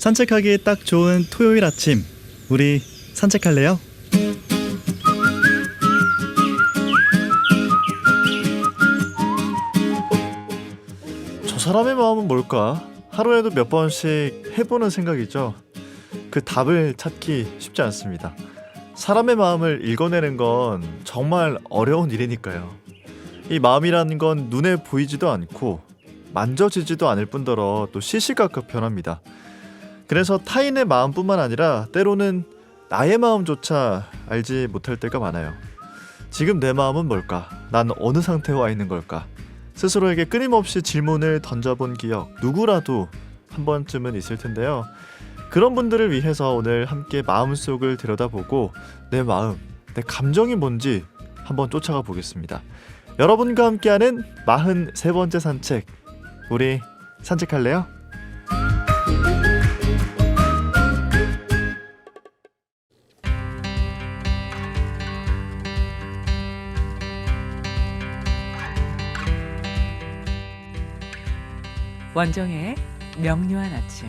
산책하기 딱 좋은 토요일 아침. 우리 산책할래요? 저 사람의 마음은 뭘까? 하루에도 몇 번씩 해보는 생각이죠. 그 답을 찾기 쉽지 않습니다. 사람의 마음을 읽어내는 건 정말 어려운 일이니까요. 이 마음이라는 건 눈에 보이지도 않고 만져지지도 않을 뿐더러 또 시시각각 변합니다. 그래서 타인의 마음뿐만 아니라 때로는 나의 마음조차 알지 못할 때가 많아요. 지금 내 마음은 뭘까? 난 어느 상태에 와 있는 걸까? 스스로에게 끊임없이 질문을 던져본 기억 누구라도 한 번쯤은 있을 텐데요. 그런 분들을 위해서 오늘 함께 마음속을 들여다보고 내 마음, 내 감정이 뭔지 한번 쫓아가 보겠습니다. 여러분과 함께하는 43번째 산책. 우리 산책할래요? 원정의 명료한 아침.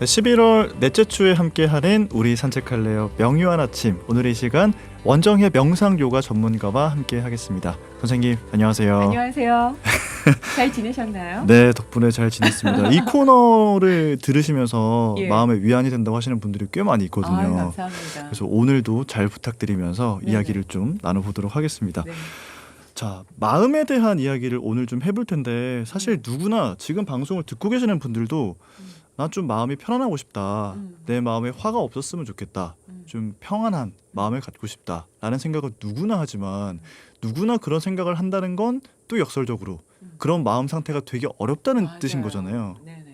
네, 11월 넷째 주에 함께하는 우리 산책할래요 명유한 아침 오늘 이 시간 원정의 명상 요가 전문가와 함께하겠습니다. 선생님 안녕하세요. 안녕하세요. 잘 지내셨나요? 네 덕분에 잘 지냈습니다. 이 코너를 들으시면서 예. 마음의 위안이 된다고 하시는 분들이 꽤 많이 있거든요. 아유, 감사합니다. 그래서 오늘도 잘 부탁드리면서 네네. 이야기를 좀 나눠보도록 하겠습니다. 네. 자 마음에 대한 이야기를 오늘 좀 해볼 텐데 사실 누구나 지금 방송을 듣고 계시는 분들도 음. 난좀 마음이 편안하고 싶다. 음. 내 마음에 화가 없었으면 좋겠다. 음. 좀 평안한 마음을 갖고 싶다라는 생각을 누구나 하지만 누구나 그런 생각을 한다는 건 또 역설적으로 음. 그런 마음 상태가 되게 어렵다는 맞아요. 뜻인 거잖아요. 네네.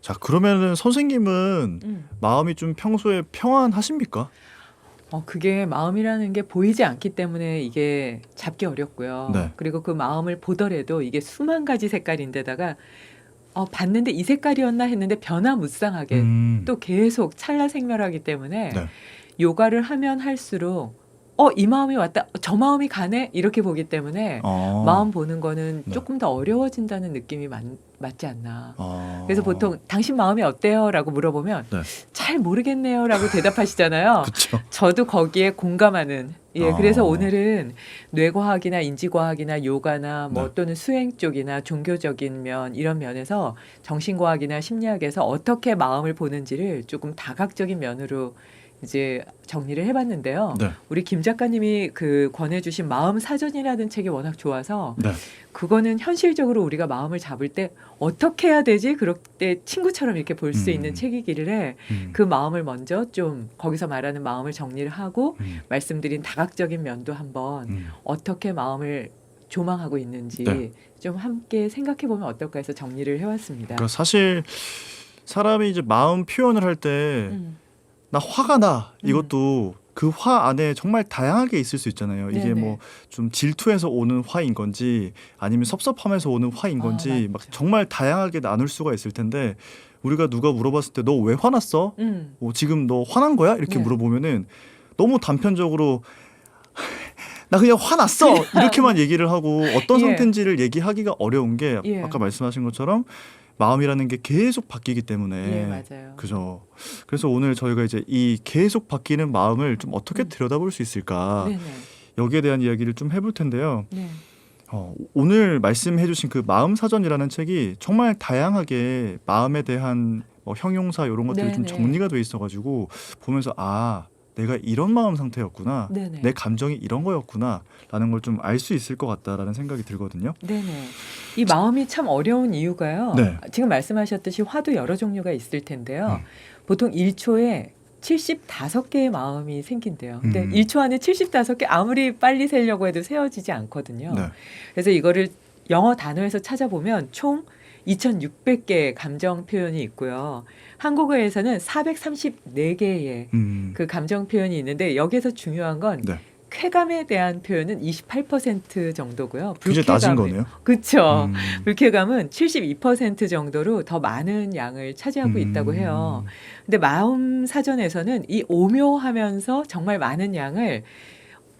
자 그러면은 선생님은 음. 마음이 좀 평소에 평안하십니까? 어, 그게 마음이라는 게 보이지 않기 때문에 이게 잡기 어렵고요. 네. 그리고 그 마음을 보더라도 이게 수만 가지 색깔인데다가 어, 봤는데 이 색깔이었나 했는데 변화무쌍하게 음. 또 계속 찰나생멸하기 때문에 네. 요가를 하면 할수록 어 이 마음이 왔다 저 마음이 가네 이렇게 보기 때문에 어. 마음 보는 거는 네. 조금 더 어려워진다는 느낌이 맞, 맞지 않나. 어. 그래서 보통 당신 마음이 어때요?라고 물어보면 네. 잘 모르겠네요 라고 대답하시잖아요. 그렇죠. 저도 거기에 공감하는. 예, 어. 그래서 오늘은 뇌과학이나 인지과학이나 요가나 뭐 네. 또는 수행 쪽이나 종교적인 면 이런 면에서 정신과학이나 심리학에서 어떻게 마음을 보는지를 조금 다각적인 면으로 이제 정리를 해봤는데요. 네. 우리 김 작가님이 그 권해주신 마음 사전이라는 책이 워낙 좋아서 네. 그거는 현실적으로 우리가 마음을 잡을 때 어떻게 해야 되지? 그럴 때 친구처럼 이렇게 볼수 음. 있는 책이기를 음. 그 마음을 먼저 좀 거기서 말하는 마음을 정리를 하고 음. 말씀드린 다각적인 면도 한번 음. 어떻게 마음을 조망하고 있는지 네. 좀 함께 생각해 보면 어떨까 해서 정리를 해왔습니다. 그러니까 사실 사람이 이제 마음 표현을 할때 나 음, 화가 나 음. 이것도 그 화 안에 정말 다양하게 있을 수 있잖아요. 이게 네네. 뭐 좀 질투해서 오는 화인 건지 아니면 섭섭함에서 오는 화인 아, 건지 맞죠. 막 정말 다양하게 나눌 수가 있을 텐데 우리가 누가 물어봤을 때 너 왜 화났어? 음, 뭐 지금 너 화난 거야? 이렇게 네. 물어보면은 너무 단편적으로 나 그냥 화났어 이렇게만 얘기를 하고 어떤 예. 상태인지를 얘기하기가 어려운 게 예. 아까 말씀하신 것처럼 마음이라는 게 계속 바뀌기 때문에 예, 맞아요. 그죠. 그래서 오늘 저희가 이제 이 계속 바뀌는 마음을 좀 어떻게 음. 들여다볼 수 있을까 네네. 여기에 대한 이야기를 좀 해볼 텐데요. 네. 어, 오늘 말씀해주신 그 마음 사전이라는 책이 정말 다양하게 마음에 대한 뭐 형용사 이런 것들이 좀 네네. 정리가 돼 있어가지고 보면서 아 내가 이런 마음 상태였구나. 네네. 내 감정이 이런 거였구나라는 걸 좀 알 수 있을 것 같다라는 생각이 들거든요. 네네. 이 마음이 참 어려운 이유가요. 네. 지금 말씀하셨듯이 화도 여러 종류가 있을 텐데요. 음. 보통 1초에 75개의 마음이 생긴대요. 근데 음. 1초 안에 75개 아무리 빨리 세려고 해도 세어지지 않거든요. 네. 그래서 이거를 영어 단어에서 찾아보면 총 2,600개의 감정 표현이 있고요. 한국어에서는 434개의 음. 그 감정 표현이 있는데 여기서 중요한 건 네. 쾌감에 대한 표현은 28% 정도고요. 굉장히 낮은 불쾌감에- 거네요. 그렇죠. 음. 불쾌감은 72% 정도로 더 많은 양을 차지하고 있다고 해요. 근데 마음 사전에서는 이 오묘하면서 정말 많은 양을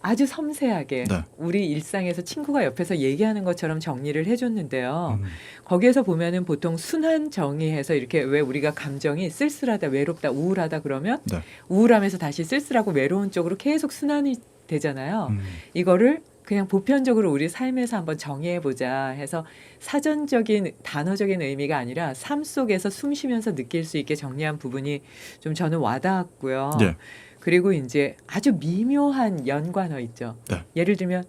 아주 섬세하게 네. 우리 일상에서 친구가 옆에서 얘기하는 것처럼 정리를 해줬는데요. 음. 거기에서 보면은 보통 순환 정의해서 이렇게 왜 우리가 감정이 쓸쓸하다, 외롭다, 우울하다 그러면 네. 우울하면서 다시 쓸쓸하고 외로운 쪽으로 계속 순환이 되잖아요. 음. 이거를 그냥 보편적으로 우리 삶에서 한번 정의해 보자 해서 사전적인 단어적인 의미가 아니라 삶 속에서 숨 쉬면서 느낄 수 있게 정리한 부분이 좀 저는 와닿았고요. 예. 그리고 이제 아주 미묘한 연관어 있죠. 네. 예를 들면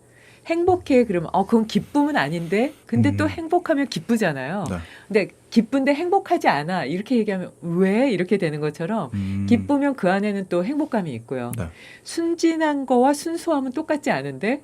행복해 그러면 어 그건 기쁨은 아닌데 근데 음. 또 행복하면 기쁘잖아요. 네. 근데 기쁜데 행복하지 않아 이렇게 얘기하면 왜 이렇게 되는 것처럼 음. 기쁘면 그 안에는 또 행복감이 있고요. 네. 순진한 거와 순수함은 똑같지 않은데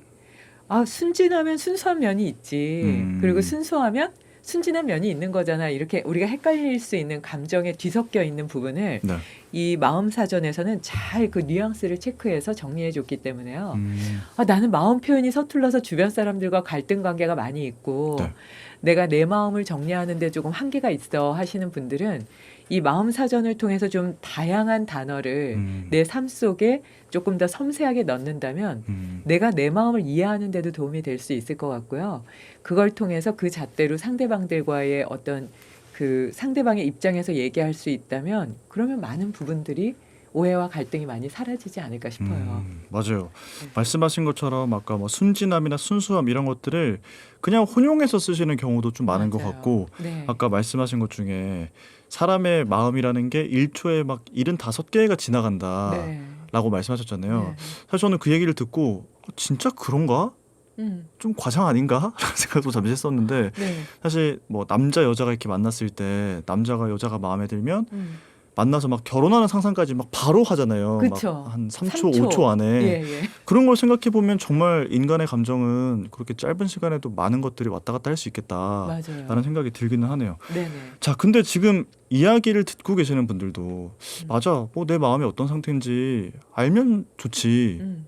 아 순진하면 순수한 면이 있지. 음. 그리고 순수하면 순진한 면이 있는 거잖아. 이렇게 우리가 헷갈릴 수 있는 감정에 뒤섞여 있는 부분을 네. 이 마음 사전에서는 잘 그 뉘앙스를 체크해서 정리해 줬기 때문에요. 음. 아, 나는 마음 표현이 서툴러서 주변 사람들과 갈등 관계가 많이 있고 네. 내가 내 마음을 정리하는데 조금 한계가 있어 하시는 분들은 이 마음 사전을 통해서 좀 다양한 단어를 음. 내 삶 속에 조금 더 섬세하게 넣는다면 음. 내가 내 마음을 이해하는 데도 도움이 될 수 있을 것 같고요. 그걸 통해서 그 잣대로 상대방들과의 어떤 그 상대방의 입장에서 얘기할 수 있다면 그러면 많은 부분들이 오해와 갈등이 많이 사라지지 않을까 싶어요. 음, 맞아요. 네. 말씀하신 것처럼 아까 뭐 순진함이나 순수함 이런 것들을 그냥 혼용해서 쓰시는 경우도 좀 많은 것 맞아요. 같고 네. 아까 말씀하신 것 중에 사람의 마음이라는 게 1초에 막 75개가 지나간다라고 네. 말씀하셨잖아요. 네. 사실 저는 그 얘기를 듣고 어, 진짜 그런가? 음, 좀 과장 아닌가? 라는 생각도 잠시 했었는데 네. 사실 뭐 남자 여자가 이렇게 만났을 때 남자가 여자가 마음에 들면 음. 만나서 막 결혼하는 상상까지 막 바로 하잖아요. 그쵸. 막 한 3초, 삼 초. 5초 안에. 예, 예. 그런 걸 생각해 보면 정말 인간의 감정은 그렇게 짧은 시간에도 많은 것들이 왔다 갔다 할 수 있겠다라는 맞아요. 생각이 들기는 하네요. 네네. 자, 근데 지금 이야기를 듣고 계시는 분들도 음. 맞아, 뭐 내 마음이 어떤 상태인지 알면 좋지. 음.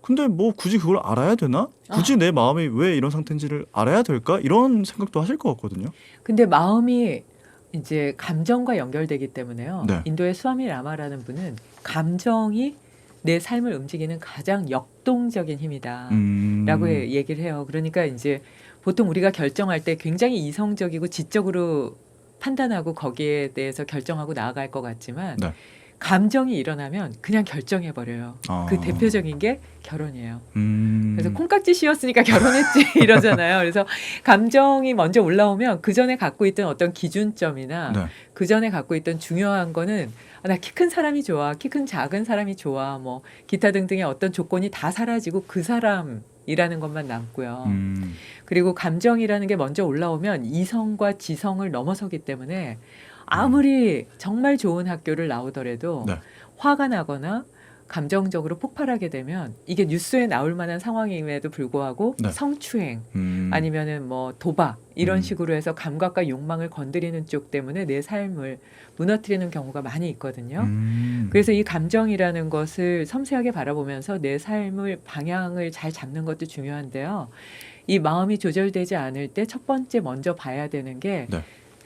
근데 뭐 굳이 그걸 알아야 되나? 굳이 내 마음이 왜 이런 상태인지를 알아야 될까? 이런 생각도 하실 것 같거든요. 근데 마음이 이제 감정과 연결되기 때문에요. 네. 인도의 수아미 라마라는 분은 감정이 내 삶을 움직이는 가장 역동적인 힘이다. 음. 라고 얘기를 해요. 그러니까 이제 보통 우리가 결정할 때 굉장히 이성적이고 지적으로 판단하고 거기에 대해서 결정하고 나아갈 것 같지만 네. 감정이 일어나면 그냥 결정해 버려요. 아. 그 대표적인 게 결혼이에요. 음. 그래서 콩깍지 씌웠으니까 결혼했지 이러잖아요. 그래서 감정이 먼저 올라오면 그 전에 갖고 있던 어떤 기준점이나 네. 그 전에 갖고 있던 중요한 거는 아, 나 키 큰 사람이 좋아, 키 큰 작은 사람이 좋아, 뭐 기타 등등의 어떤 조건이 다 사라지고 그 사람 이라는 것만 남고요. 음. 그리고 감정이라는 게 먼저 올라오면 이성과 지성을 넘어서기 때문에 아무리 정말 좋은 학교를 나오더라도 네. 화가 나거나 감정적으로 폭발하게 되면 이게 뉴스에 나올 만한 상황임에도 불구하고 네. 성추행 음. 아니면은 뭐 도박 이런 음. 식으로 해서 감각과 욕망을 건드리는 쪽 때문에 내 삶을 무너뜨리는 경우가 많이 있거든요. 음. 그래서 이 감정이라는 것을 섬세하게 바라보면서 내 삶을 방향을 잘 잡는 것도 중요한데요. 이 마음이 조절되지 않을 때 첫 번째 먼저 봐야 되는 게 네.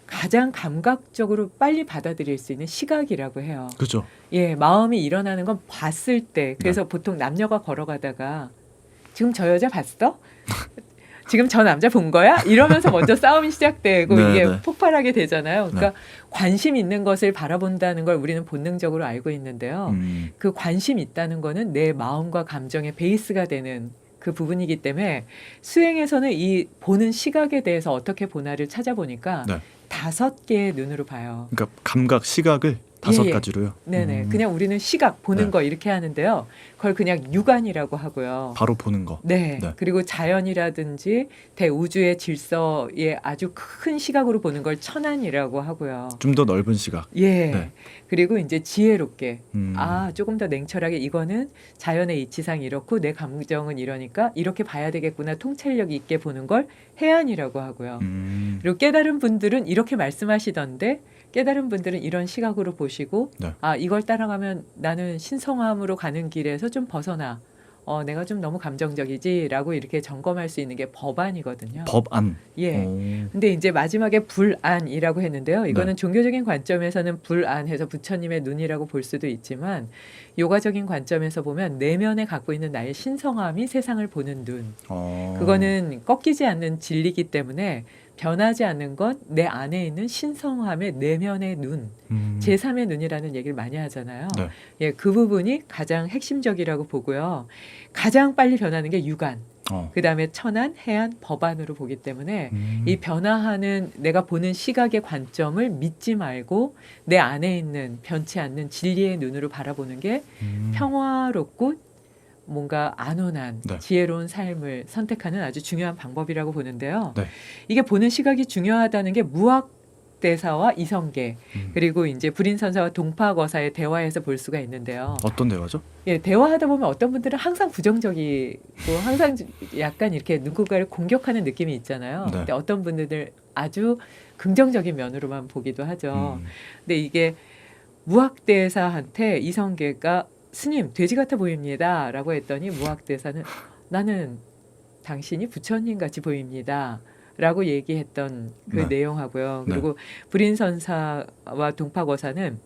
가장 감각적으로 빨리 받아들일 수 있는 시각이라고 해요. 그죠. 예, 마음이 일어나는 건 봤을 때. 그래서 네. 보통 남녀가 걸어가다가 지금 저 여자 봤어? 지금 저 남자 본 거야? 이러면서 먼저 싸움이 시작되고 네, 이게 네. 폭발하게 되잖아요. 그러니까 관심 있는 것을 바라본다는 걸 우리는 본능적으로 알고 있는데요. 음. 그 관심 있다는 거는 내 마음과 감정의 베이스가 되는 그 부분이기 때문에 수행에서는 이 보는 시각에 대해서 어떻게 보나를 찾아보니까 네. 다섯 개의 눈으로 봐요. 그러니까 감각, 시각을 다섯 예, 예. 가지로요. 네네. 음. 그냥 우리는 시각 보는 네. 거 이렇게 하는데요. 그걸 그냥 육안이라고 하고요. 바로 보는 거. 네. 네. 그리고 자연이라든지 대우주의 질서의 아주 큰 시각으로 보는 걸 천안이라고 하고요. 좀 더 넓은 시각. 예. 네. 그리고 이제 지혜롭게 음. 아 조금 더 냉철하게 이거는 자연의 이치상 이렇고 내 감정은 이러니까 이렇게 봐야 되겠구나 통찰력 있게 보는 걸 해안이라고 하고요. 음. 그리고 깨달은 분들은 이렇게 말씀하시던데 깨달은 분들은 이런 시각으로 보시고 네. 아 이걸 따라가면 나는 신성함으로 가는 길에서 좀 벗어나 어, 내가 좀 너무 감정적이지라고 이렇게 점검할 수 있는 게 법안이거든요. 법안. 예. 오. 근데 이제 마지막에 불안이라고 했는데요. 이거는 네. 종교적인 관점에서는 불안해서 부처님의 눈이라고 볼 수도 있지만 요가적인 관점에서 보면 내면에 갖고 있는 나의 신성함이 세상을 보는 눈. 어. 그거는 꺾이지 않는 진리기 때문에 변하지 않는 건 내 안에 있는 신성함의 내면의 눈, 음. 제3의 눈이라는 얘기를 많이 하잖아요. 네. 예, 그 부분이 가장 핵심적이라고 보고요. 가장 빨리 변하는 게 유관, 어. 그 다음에 천안, 해안, 법안으로 보기 때문에 음. 이 변화하는 내가 보는 시각의 관점을 믿지 말고 내 안에 있는 변치 않는 진리의 눈으로 바라보는 게 음. 평화롭고 뭔가 안온한 네. 지혜로운 삶을 선택하는 아주 중요한 방법이라고 보는데요. 네. 이게 보는 시각이 중요하다는 게 무학 대사와 이성계 음. 그리고 이제 불인 선사와 동파거사의 대화에서 볼 수가 있는데요. 어떤 대화죠? 예, 대화하다 보면 어떤 분들은 항상 부정적이고 항상 약간 이렇게 누군가를 공격하는 느낌이 있잖아요. 네. 근데 어떤 분들은 아주 긍정적인 면으로만 보기도 하죠. 음. 근데 이게 무학대사한테 이성계가 스님 돼지 같아 보입니다라고 했더니 무학대사는 나는 당신이 부처님 같이 보입니다. 라고 얘기했던 그 네. 내용하고요. 네. 그리고 불인선사와 동파거사는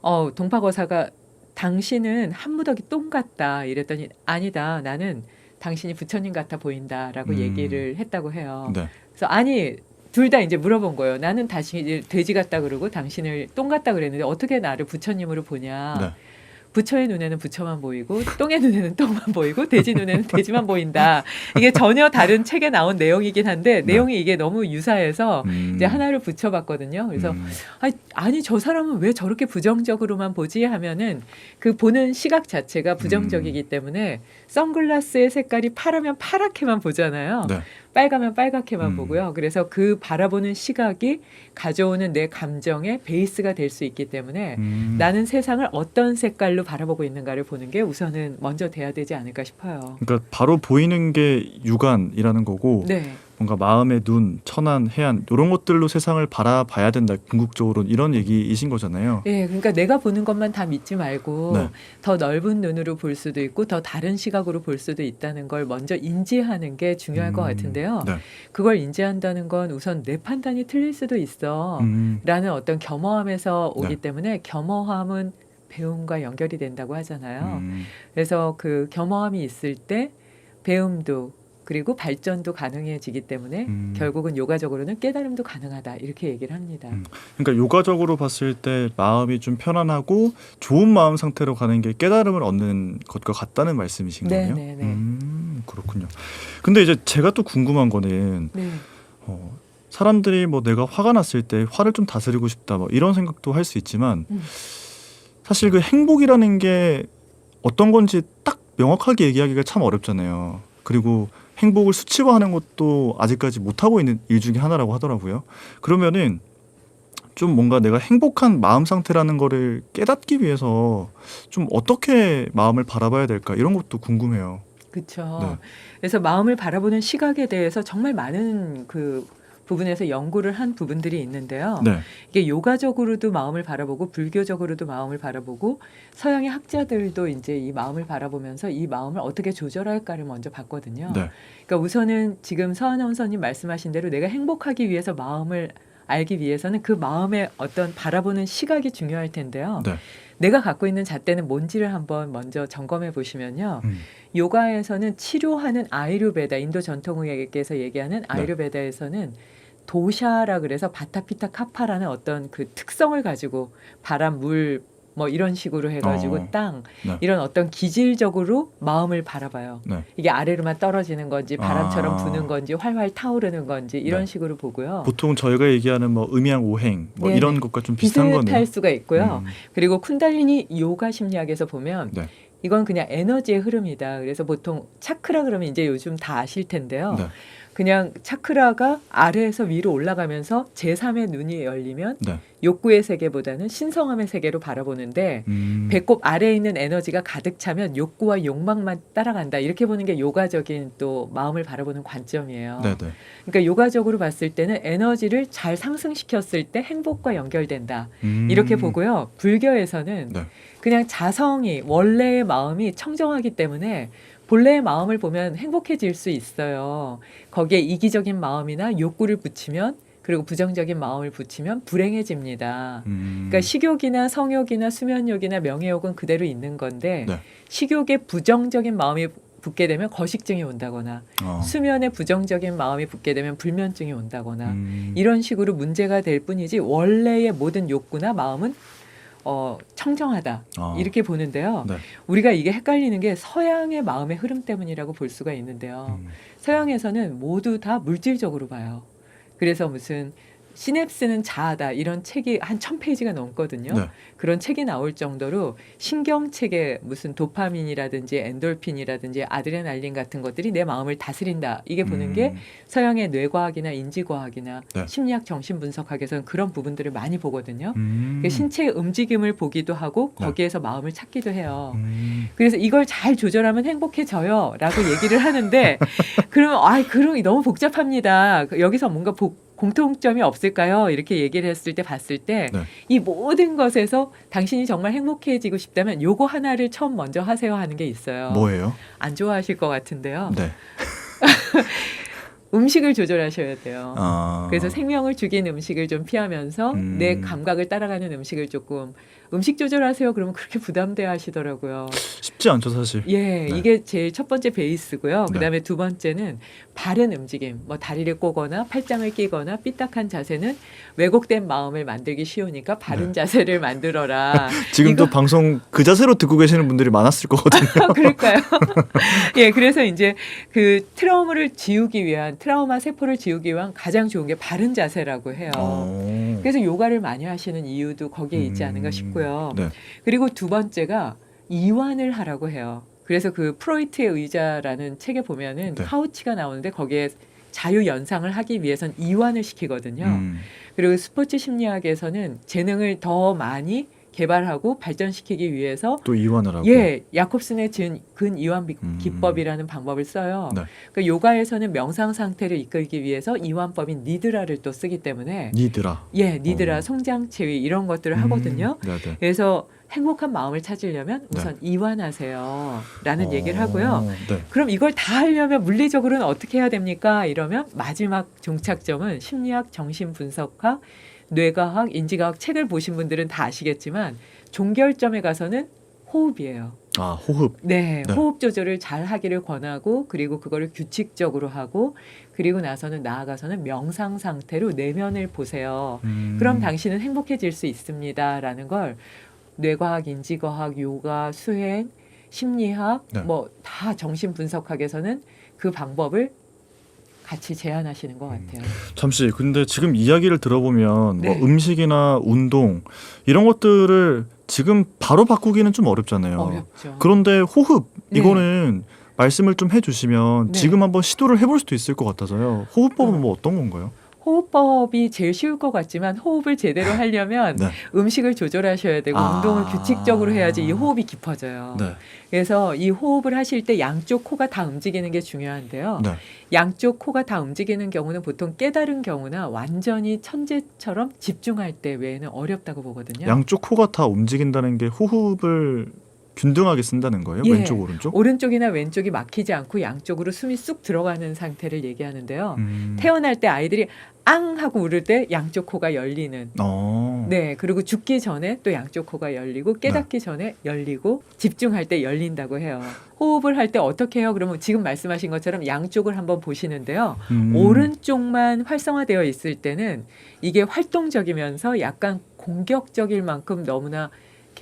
어 동파거사가 당신은 한 무더기 똥 같다 이랬더니 아니다 나는 당신이 부처님 같아 보인다라고 음. 얘기를 했다고 해요. 네. 그래서 아니 둘 다 이제 물어본 거예요. 나는 당신을 돼지 같다 그러고 당신을 똥 같다 그랬는데 어떻게 나를 부처님으로 보냐? 네. 부처의 눈에는 부처만 보이고 똥의 눈에는 똥만 보이고 돼지 눈에는 돼지만 보인다. 이게 전혀 다른 책에 나온 내용이긴 한데 네. 내용이 이게 너무 유사해서 음. 이제 하나를 붙여봤거든요. 그래서 음. 아니, 아니 저 사람은 왜 저렇게 부정적으로만 보지 하면은 그 보는 시각 자체가 부정적이기 때문에 선글라스의 색깔이 파라면 파랗게만 보잖아요. 네. 빨가면 빨갛게만 음. 보고요. 그래서 그 바라보는 시각이 가져오는 내 감정의 베이스가 될 수 있기 때문에 음. 나는 세상을 어떤 색깔로 바라보고 있는가를 보는 게 우선은 먼저 돼야 되지 않을까 싶어요. 그러니까 바로 보이는 게 육안이라는 거고 네. 뭔가 마음의 눈, 천안, 해안 이런 것들로 세상을 바라봐야 된다. 궁극적으로 이런 얘기이신 거잖아요. 예, 그러니까 내가 보는 것만 다 믿지 말고 네. 더 넓은 눈으로 볼 수도 있고 더 다른 시각으로 볼 수도 있다는 걸 먼저 인지하는 게 중요할 것 음, 같은데요. 네. 그걸 인지한다는 건 우선 내 판단이 틀릴 수도 있어. 음. 라는 어떤 겸허함에서 오기 네. 때문에 겸허함은 배움과 연결이 된다고 하잖아요. 음. 그래서 그 겸허함이 있을 때 배움도 그리고 발전도 가능해지기 때문에 음. 결국은 요가적으로는 깨달음도 가능하다 이렇게 얘기를 합니다. 음. 그러니까 요가적으로 봤을 때 마음이 좀 편안하고 좋은 마음 상태로 가는 게 깨달음을 얻는 것과 같다는 말씀이신 네, 거네요. 네, 네. 음, 그렇군요. 근데 이제 제가 또 궁금한 거는 네. 어, 사람들이 뭐 내가 화가 났을 때 화를 좀 다스리고 싶다 뭐 이런 생각도 할 수 있지만 음. 사실 그 행복이라는 게 어떤 건지 딱 명확하게 얘기하기가 참 어렵잖아요. 그리고 행복을 수치화하는 것도 아직까지 못 하고 있는 일 중에 하나라고 하더라고요. 그러면은 좀 뭔가 내가 행복한 마음 상태라는 거를 깨닫기 위해서 좀 어떻게 마음을 바라봐야 될까 이런 것도 궁금해요. 그렇죠. 네. 그래서 마음을 바라보는 시각에 대해서 정말 많은 그 부분에서 연구를 한 부분들이 있는데요. 네. 이게 요가적으로도 마음을 바라보고 불교적으로도 마음을 바라보고 서양의 학자들도 이제 이 마음을 바라보면서 이 마음을 어떻게 조절할까를 먼저 봤거든요. 네. 그러니까 우선은 지금 서한원 선님 말씀하신 대로 내가 행복하기 위해서 마음을 알기 위해서는 그 마음의 어떤 바라보는 시각이 중요할 텐데요. 네. 내가 갖고 있는 잣대는 뭔지를 한번 먼저 점검해 보시면요. 음. 요가에서는 치료하는 아이르베다 인도 전통의학에서 얘기하는 네. 아이르베다에서는 도샤라 그래서 바타피타 카파라는 어떤 그 특성을 가지고 바람 물 뭐 이런 식으로 해가지고 어. 땅 네. 이런 어떤 기질적으로 마음을 바라봐요. 네. 이게 아래로만 떨어지는 건지 바람처럼 아. 부는 건지 활활 타오르는 건지 이런 네. 식으로 보고요. 보통 저희가 얘기하는 뭐 음양 오행 뭐 네네. 이런 것과 좀 비슷한 거네요. 비슷할 수가 있고요. 음. 그리고 쿤달리니 요가 심리학에서 보면 네. 이건 그냥 에너지의 흐름이다. 그래서 보통 차크라 그러면 이제 요즘 다 아실 텐데요. 네. 그냥 차크라가 아래에서 위로 올라가면서 제3의 눈이 열리면 네. 욕구의 세계보다는 신성함의 세계로 바라보는데 음. 배꼽 아래에 있는 에너지가 가득 차면 욕구와 욕망만 따라간다. 이렇게 보는 게 요가적인 또 마음을 바라보는 관점이에요. 네네. 그러니까 요가적으로 봤을 때는 에너지를 잘 상승시켰을 때 행복과 연결된다. 음. 이렇게 보고요. 불교에서는 네. 그냥 자성이 원래의 마음이 청정하기 때문에 본래의 마음을 보면 행복해질 수 있어요. 거기에 이기적인 마음이나 욕구를 붙이면 그리고 부정적인 마음을 붙이면 불행해집니다. 음. 그러니까 식욕이나 성욕이나 수면욕이나 명예욕은 그대로 있는 건데 네. 식욕에 부정적인 마음이 붙게 되면 거식증이 온다거나 어. 수면에 부정적인 마음이 붙게 되면 불면증이 온다거나 음. 이런 식으로 문제가 될 뿐이지 원래의 모든 욕구나 마음은 어, 청정하다 어. 이렇게 보는데요. 네. 우리가 이게 헷갈리는 게 서양의 마음의 흐름 때문이라고 볼 수가 있는데요. 음. 서양에서는 모두 다 물질적으로 봐요. 그래서 무슨 시냅스는 자아다 이런 책이 한 천 페이지가 넘거든요. 네. 그런 책이 나올 정도로 신경 체계 무슨 도파민이라든지 엔돌핀이라든지 아드레날린 같은 것들이 내 마음을 다스린다. 이게 보는 음. 게 서양의 뇌과학이나 인지과학이나 네. 심리학 정신분석학에서는 그런 부분들을 많이 보거든요. 음. 그 신체 움직임을 보기도 하고 네. 거기에서 마음을 찾기도 해요. 음. 그래서 이걸 잘 조절하면 행복해져요 라고 얘기를 하는데 그러면 아 그럼 너무 복잡합니다. 그 여기서 뭔가 복- 공통점이 없을까요? 이렇게 얘기를 했을 때 봤을 때이 네. 모든 것에서 당신이 정말 행복해지고 싶다면 요거 하나를 처음 먼저 하세요 하는 게 있어요. 뭐예요? 안 좋아하실 것 같은데요. 네. 음식을 조절하셔야 돼요. 아. 그래서 생명을 죽인 음식을 좀 피하면서 음. 내 감각을 따라가는 음식을 조금 음식 조절하세요. 그러면 그렇게 부담돼 하시더라고요. 쉽지 않죠 사실. 예, 네. 이게 제일 첫 번째 베이스고요. 네. 그다음에 두 번째는 바른 움직임, 뭐 다리를 꼬거나 팔짱을 끼거나 삐딱한 자세는 왜곡된 마음을 만들기 쉬우니까 바른 네. 자세를 만들어라. 지금도 방송 그 자세로 듣고 계시는 분들이 많았을 거거든요. 그럴까요? 예, 그래서 이제 그 트라우마를 지우기 위한 트라우마 세포를 지우기 위한 가장 좋은 게 바른 자세라고 해요. 어. 그래서 요가를 많이 하시는 이유도 거기에 있지 않은가 음. 싶고요. 네. 그리고 두 번째가 이완을 하라고 해요. 그래서 그 프로이트의 의자라는 책에 보면은 네. 카우치가 나오는데 거기에 자유 연상을 하기 위해선 이완을 시키거든요. 음. 그리고 스포츠 심리학에서는 재능을 더 많이 개발하고 발전시키기 위해서 또 이완을 하고. 예, 야콥슨의 근, 근 이완 비- 음. 기법이라는 방법을 써요. 네. 그 요가에서는 명상 상태를 이끌기 위해서 이완법인 니드라를 또 쓰기 때문에 니드라. 예, 니드라 어. 성장 체위 이런 것들을 하거든요. 음. 네네. 그래서 행복한 마음을 찾으려면 우선 이완하세요라는 얘기를 하고요. 네. 어, 네. 그럼 이걸 다 하려면 물리적으로는 어떻게 해야 됩니까? 이러면 마지막 종착점은 심리학, 정신 분석학, 뇌과학, 인지과학 책을 보신 분들은 다 아시겠지만 종결점에 가서는 호흡이에요. 아 호흡. 네, 네. 호흡 조절을 잘 하기를 권하고 그리고 그거를 규칙적으로 하고 그리고 나서는 나아가서는 명상 상태로 내면을 보세요. 음. 그럼 당신은 행복해질 수 있습니다라는 걸 뇌과학, 인지과학, 요가, 수행, 심리학 네. 뭐다 정신 분석학에서는 그 방법을 같이 제안하시는 것 음. 같아요. 잠시 근데 지금 이야기를 들어보면 네. 뭐 음식이나 운동 이런 것들을 지금 바로 바꾸기는 좀 어렵잖아요. 어렵죠. 그런데 호흡 네. 이거는 말씀을 좀 해주시면 네. 지금 한번 시도를 해볼 수도 있을 것 같아서요. 호흡법은 음. 뭐 어떤 건가요? 호흡법이 제일 쉬울 것 같지만 호흡을 제대로 하려면 네. 음식을 조절하셔야 되고 아. 운동을 규칙적으로 해야지 이 호흡이 깊어져요. 네. 그래서 이 호흡을 하실 때 양쪽 코가 다 움직이는 게 중요한데요. 네. 양쪽 코가 다 움직이는 경우는 보통 깨달은 경우나 완전히 천재처럼 집중할 때 외에는 어렵다고 보거든요. 양쪽 코가 다 움직인다는 게 호흡을 균등하게 쓴다는 거예요. 예. 왼쪽 오른쪽. 오른쪽이나 왼쪽이 막히지 않고 양쪽으로 숨이 쑥 들어가는 상태를 얘기하는데요. 음. 태어날 때 아이들이 앙 하고 울을 때 양쪽 코가 열리는 어. 네, 그리고 죽기 전에 또 양쪽 코가 열리고 깨닫기 전에 열리고 집중할 때 열린다고 해요. 호흡을 할 때 어떻게 해요? 그러면 지금 말씀하신 것처럼 양쪽을 한번 보시는데요. 음. 오른쪽만 활성화되어 있을 때는 이게 활동적이면서 약간 공격적일 만큼 너무나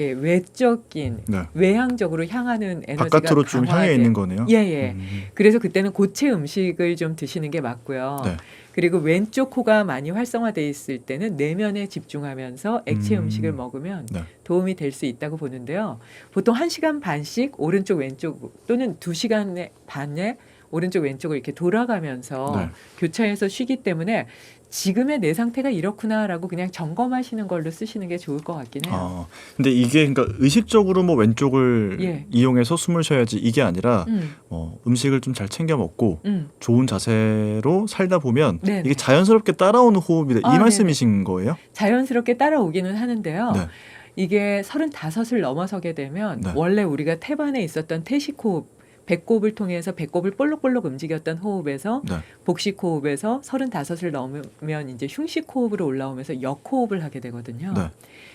이렇게 외적인 네. 외향적으로 향하는 에너지가 바깥으로 좀 향해 있는 거네요. 예, 예. 음. 그래서 그때는 고체 음식을 좀 드시는 게 맞고요. 네. 그리고 왼쪽 코가 많이 활성화돼 있을 때는 내면에 집중하면서 액체 음. 음. 식을 먹으면 네. 도움이 될 수 있다고 보는데요. 보통 1시간 반씩 오른쪽 왼쪽 또는 2시간 반에 오른쪽 왼쪽을 이렇게 돌아가면서 네. 교차해서 쉬기 때문에 지금의 내 상태가 이렇구나라고 그냥 점검하시는 걸로 쓰시는 게 좋을 것 같긴 해요. 아, 근데 이게 그러니까 의식적으로 뭐 왼쪽을 예. 이용해서 숨을 쉬어야지 이게 아니라 음, 어, 음식을 좀 잘 챙겨 먹고 음. 좋은 자세로 살다 보면 네네. 이게 자연스럽게 따라오는 호흡이다 아, 이 말씀이신 거예요? 자연스럽게 따라오기는 하는데요. 네. 이게 서른다섯을 넘어서게 되면 네. 원래 우리가 태반에 있었던 태식 호흡, 배꼽을 통해서 배꼽을 볼록볼록 움직였던 호흡에서 네. 복식 호흡에서 서른다섯을 넘으면 이제 흉식 호흡으로 올라오면서 역 호흡을 하게 되거든요. 네.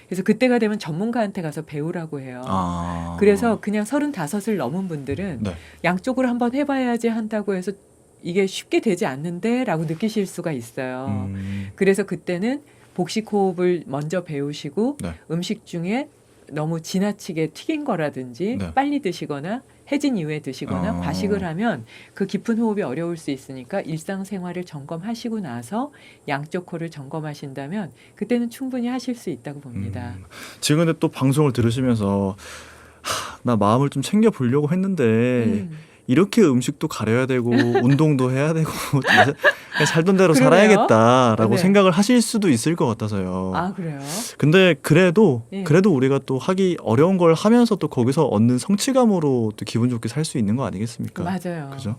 그래서 그때가 되면 전문가한테 가서 배우라고 해요. 아. 그래서 그냥 서른다섯을 넘은 분들은 네. 양쪽으로 한번 해봐야지 한다고 해서 이게 쉽게 되지 않는데라고 느끼실 수가 있어요. 음, 그래서 그때는 복식 호흡을 먼저 배우시고 네. 음식 중에 너무 지나치게 튀긴 거라든지 네. 빨리 드시거나 해진 이후에 드시거나 어. 과식을 하면 그 깊은 호흡이 어려울 수 있으니까 일상생활을 점검하시고 나서 양쪽 코를 점검하신다면 그때는 충분히 하실 수 있다고 봅니다. 음. 지금 근데 또 방송을 들으시면서 하, 나 마음을 좀 챙겨 보려고 했는데 음. 이렇게 음식도 가려야 되고 운동도 해야 되고 살던 대로 그러네요. 살아야겠다라고 네. 생각을 하실 수도 있을 것 같아서요. 아 그래요? 근데 그래도 예. 그래도 우리가 또 하기 어려운 걸 하면서 또 거기서 얻는 성취감으로 또 기분 좋게 살 수 있는 거 아니겠습니까? 맞아요. 그죠?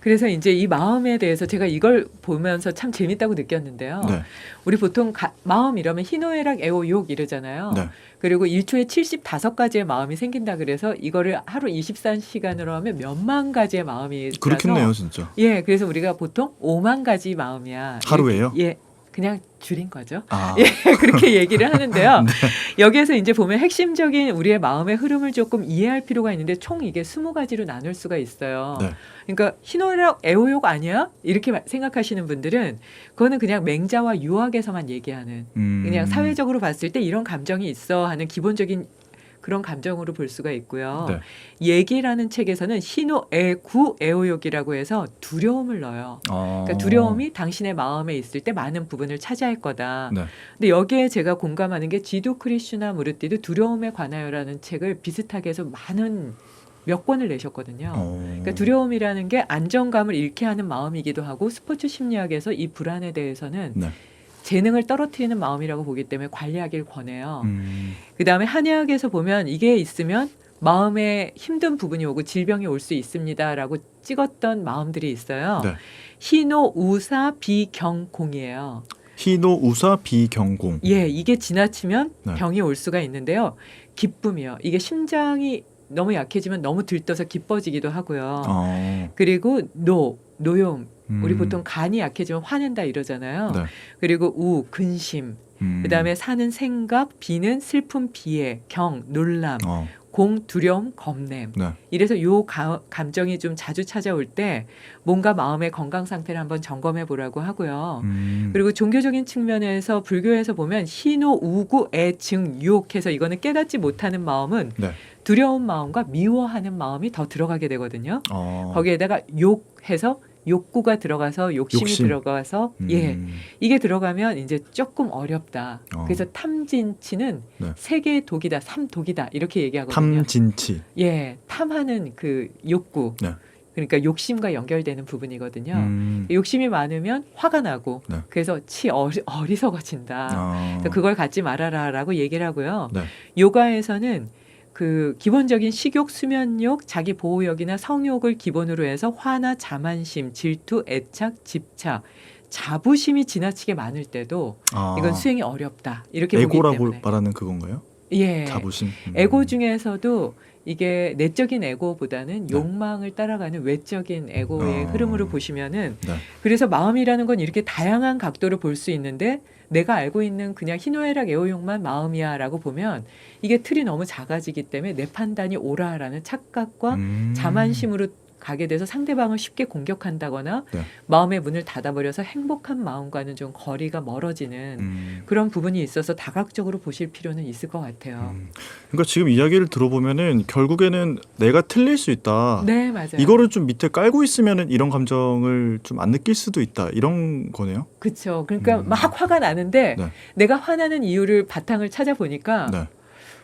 그래서 이제 이 마음에 대해서 제가 이걸 보면서 참 재밌다고 느꼈는데요. 네. 우리 보통 가- 마음 이러면 희노애락 애호 욕 이러잖아요. 네. 그리고 1초에 75가지의 마음이 생긴다 그래서 이거를 하루 24시간으로 하면 몇만 가지의 마음이 그렇겠네요, 진짜. 예, 그래서 우리가 보통 5만 가지 마음이야. 하루에요? 예. 그냥 줄인 거죠. 아, 예, 그렇게 얘기를 하는데요. 네. 여기에서 이제 보면 핵심적인 우리의 마음의 흐름을 조금 이해할 필요가 있는데 총 이게 20가지로 나눌 수가 있어요. 네. 그러니까 희노애락 애호욕 아니야? 이렇게 마- 생각하시는 분들은 그거는 그냥 맹자와 유학에서만 얘기하는 음, 그냥 사회적으로 봤을 때 이런 감정이 있어 하는 기본적인 그런 감정으로 볼 수가 있고요. 네. 얘기라는 책에서는 희노애구 애호욕이라고 해서 두려움을 넣어요. 어. 그러니까 두려움이 당신의 마음에 있을 때 많은 부분을 차지할 거다. 네. 근데 여기에 제가 공감하는 게 지도 크리슈나 무르띠도 두려움에 관하여라는 책을 비슷하게 해서 많은 몇 권을 내셨거든요. 어. 그러니까 두려움이라는 게 안정감을 잃게 하는 마음이기도 하고 스포츠 심리학에서 이 불안에 대해서는 네. 재능을 떨어뜨리는 마음이라고 보기 때문에 관리하길 권해요. 음, 그 다음에 한의학에서 보면 이게 있으면 마음에 힘든 부분이 오고 질병이 올 수 있습니다라고 찍었던 마음들이 있어요. 네. 희노 우사 비경공이에요. 희노 우사 비경공. 예, 이게 지나치면 네. 병이 올 수가 있는데요. 기쁨이요. 이게 심장이 너무 약해지면 너무 들떠서 기뻐지기도 하고요. 어. 그리고 노, 노용. 우리 음, 보통 간이 약해지면 화낸다 이러잖아요. 네. 그리고 우, 근심. 음, 그다음에 사는 생각, 비는 슬픔, 비애, 경, 놀람, 어, 공, 두려움, 겁냄. 네. 이래서 요 가- 감정이 좀 자주 찾아올 때 뭔가 마음의 건강 상태를 한번 점검해 보라고 하고요. 음, 그리고 종교적인 측면에서 불교에서 보면 희노 우구 애증 유혹해서 이거는 깨닫지 못하는 마음은 네. 두려운 마음과 미워하는 마음이 더 들어가게 되거든요. 어, 거기에다가 욕해서 욕구가 들어가서 욕심이 욕심. 들어가서 음, 예 이게 들어가면 이제 조금 어렵다. 어. 그래서 탐진치는 네. 세계의 독이다, 삼 독이다 이렇게 얘기하거든요. 탐진치. 예, 탐하는 그 욕구. 네. 그러니까 욕심과 연결되는 부분이거든요. 음, 욕심이 많으면 화가 나고 네. 그래서 치 어리, 어리석어진다. 어, 그래서 그걸 갖지 말아라라고 얘기를 하고요. 네. 요가에서는 그 기본적인 식욕, 수면욕, 자기 보호욕이나 성욕을 기본으로 해서 화나 자만심, 질투, 애착, 집착, 자부심이 지나치게 많을 때도 아, 이건 수행이 어렵다. 이렇게 보기 에고라고 때문에. 말하는 그건가요? 예. 자부심. 음. 에고 중에서도 이게 내적인 에고보다는 네. 욕망을 따라가는 외적인 에고의 어. 흐름으로 보시면은 네. 그래서 마음이라는 건 이렇게 다양한 각도로 볼 수 있는데 내가 알고 있는 그냥 희노애락 애호욕만 마음이야라고 보면 이게 틀이 너무 작아지기 때문에 내 판단이 옳아라는 착각과 음. 자만심으로 가게 돼서 상대방을 쉽게 공격한다거나 네. 마음의 문을 닫아버려서 행복한 마음과는 좀 거리가 멀어지는 음. 그런 부분이 있어서 다각적으로 보실 필요는 있을 것 같아요. 음. 그러니까 지금 이야기를 들어보면은 결국에는 내가 틀릴 수 있다. 네, 맞아요. 이거를 좀 밑에 깔고 있으면은 이런 감정을 좀 안 느낄 수도 있다. 이런 거네요. 그렇죠. 그러니까 음. 막 화가 나는데 네. 내가 화나는 이유를 바탕을 찾아보니까 네.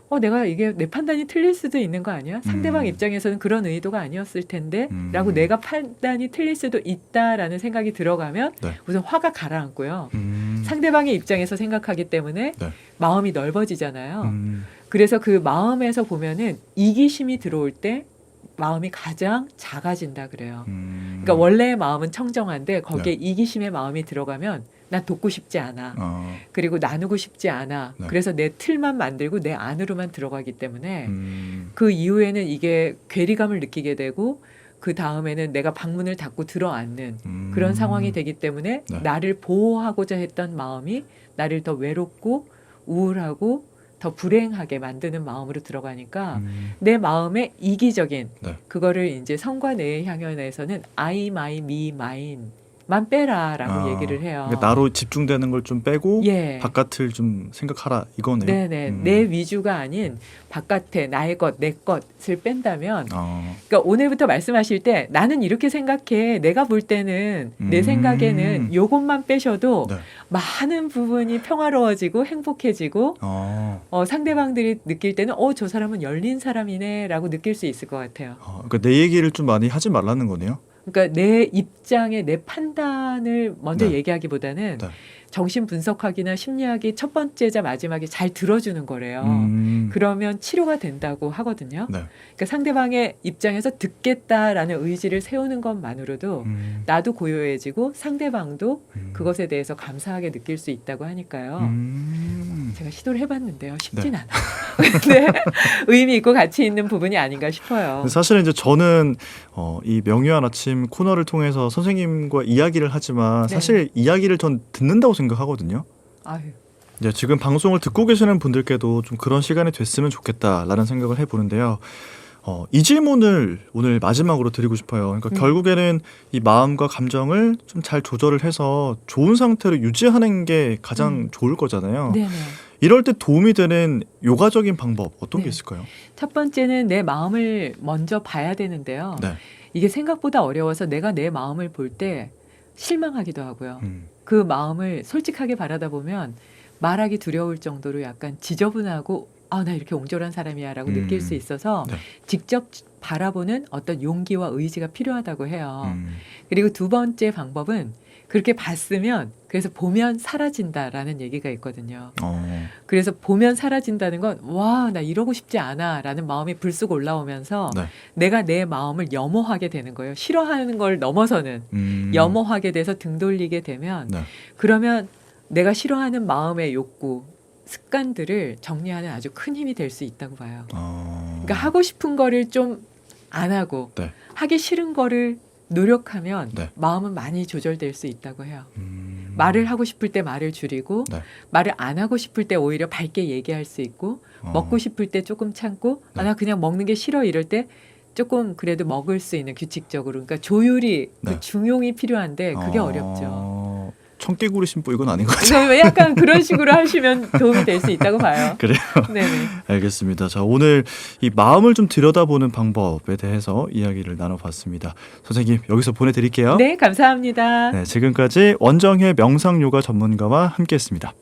어 내가 이게 내 판단이 틀릴 수도 있는 거 아니야? 상대방 음. 입장에서는 그런 의도가 아니었을 텐데 음. 라고 내가 판단이 틀릴 수도 있다라는 생각이 들어가면 네. 우선 화가 가라앉고요. 음. 상대방의 입장에서 생각하기 때문에 네. 마음이 넓어지잖아요. 음. 그래서 그 마음에서 보면은 이기심이 들어올 때 마음이 가장 작아진다 그래요. 음. 그러니까 원래의 마음은 청정한데 거기에 이기심의 마음이 들어가면 난 돕고 싶지 않아. 어. 그리고 나누고 싶지 않아. 네. 그래서 내 틀만 만들고 내 안으로만 들어가기 때문에 음. 그 이후에는 이게 괴리감을 느끼게 되고 그 다음에는 내가 방문을 닫고 들어앉는 음. 그런 상황이 되기 때문에 네. 나를 보호하고자 했던 마음이 나를 더 외롭고 우울하고 더 불행하게 만드는 마음으로 들어가니까 음. 내 마음의 이기적인 네. 그거를 이제 성과 내 향연에서는 I, my, me, mine 만 빼라라고 아, 얘기를 해요. 그러니까 나로 집중되는 걸 좀 빼고 예. 바깥을 좀 생각하라 이거네요. 네네 음. 내 위주가 아닌 바깥에 나의 것, 내 것을 뺀다면 어. 그러니까 오늘부터 말씀하실 때 나는 이렇게 생각해 내가 볼 때는 내 음. 생각에는 요것만 빼셔도 네. 많은 부분이 평화로워지고 행복해지고 어. 어, 상대방들이 느낄 때는 어 저 사람은 열린 사람이네라고 느낄 수 있을 것 같아요. 어. 그러니까 내 얘기를 좀 많이 하지 말라는 거네요. 그러니까 내 입장에 내 판단을 먼저 네. 얘기하기보다는 네. 정신 분석학이나 심리학이 첫 번째자 마지막에 잘 들어주는 거래요. 음. 그러면 치료가 된다고 하거든요. 네. 그러니까 상대방의 입장에서 듣겠다라는 의지를 세우는 것만으로도 음. 나도 고요해지고 상대방도 음. 그것에 대해서 감사하게 느낄 수 있다고 하니까요. 음. 제가 시도를 해봤는데요. 쉽진 네. 않아요. 근데 의미 있고 가치 있는 부분이 아닌가 싶어요. 사실은 이제 저는 어, 이 명유한 아침 코너를 통해서 선생님과 이야기를 하지만 네. 사실 이야기를 전 듣는다고 생각하거든요. 아유, 이제 지금 방송을 듣고 계시는 분들께도 좀 그런 시간이 됐으면 좋겠다라는 생각을 해보는데요. 어, 이 질문을 오늘 마지막으로 드리고 싶어요. 그러니까 음. 결국에는 이 마음과 감정을 좀 잘 조절을 해서 좋은 상태로 유지하는 게 가장 음. 좋을 거잖아요. 네네. 이럴 때 도움이 되는 요가적인 방법 어떤 게 네. 있을까요? 첫 번째는 내 마음을 먼저 봐야 되는데요. 네. 이게 생각보다 어려워서 내가 내 마음을 볼 때 실망하기도 하고요. 음. 그 마음을 솔직하게 바라다 보면 말하기 두려울 정도로 약간 지저분하고 아 나 이렇게 옹졸한 사람이야라고 음. 느낄 수 있어서 네. 직접 바라보는 어떤 용기와 의지가 필요하다고 해요. 음. 그리고 두 번째 방법은 그렇게 봤으면 그래서 보면 사라진다라는 얘기가 있거든요. 어. 그래서 보면 사라진다는 건 와 나 이러고 싶지 않아 라는 마음이 불쑥 올라오면서 네. 내가 내 마음을 염호하게 되는 거예요. 싫어하는 걸 넘어서는 음. 염호하게 돼서 등 돌리게 되면 네. 그러면 내가 싫어하는 마음의 욕구 습관들을 정리하는 아주 큰 힘이 될 수 있다고 봐요. 어. 그러니까 하고 싶은 거를 좀 안 하고 네. 하기 싫은 거를 노력하면 네. 마음은 많이 조절될 수 있다고 해요. 음. 말을 하고 싶을 때 말을 줄이고 네. 말을 안 하고 싶을 때 오히려 밝게 얘기할 수 있고 어. 먹고 싶을 때 조금 참고 네. 아, 나 그냥 먹는 게 싫어 이럴 때 조금 그래도 먹을 수 있는 규칙적으로 그러니까 조율이 그 네. 중용이 필요한데 그게 어. 어. 렵죠 청개구리 신부 이건 아닌 것 같아요. 약간 그런 식으로 하시면 도움이 될 수 있다고 봐요. 그래요. 네네. 알겠습니다. 자, 오늘 이 마음을 좀 들여다보는 방법에 대해서 이야기를 나눠봤습니다. 선생님, 여기서 보내드릴게요. 네, 감사합니다. 네, 지금까지 원정혜 명상 요가 전문가와 함께했습니다.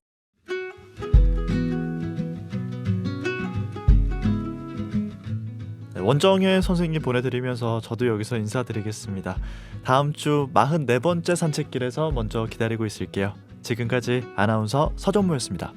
원정혜 선생님 보내드리면서 저도 여기서 인사드리겠습니다. 다음 주 44번째 산책길에서 먼저 기다리고 있을게요. 지금까지 아나운서 서정무였습니다.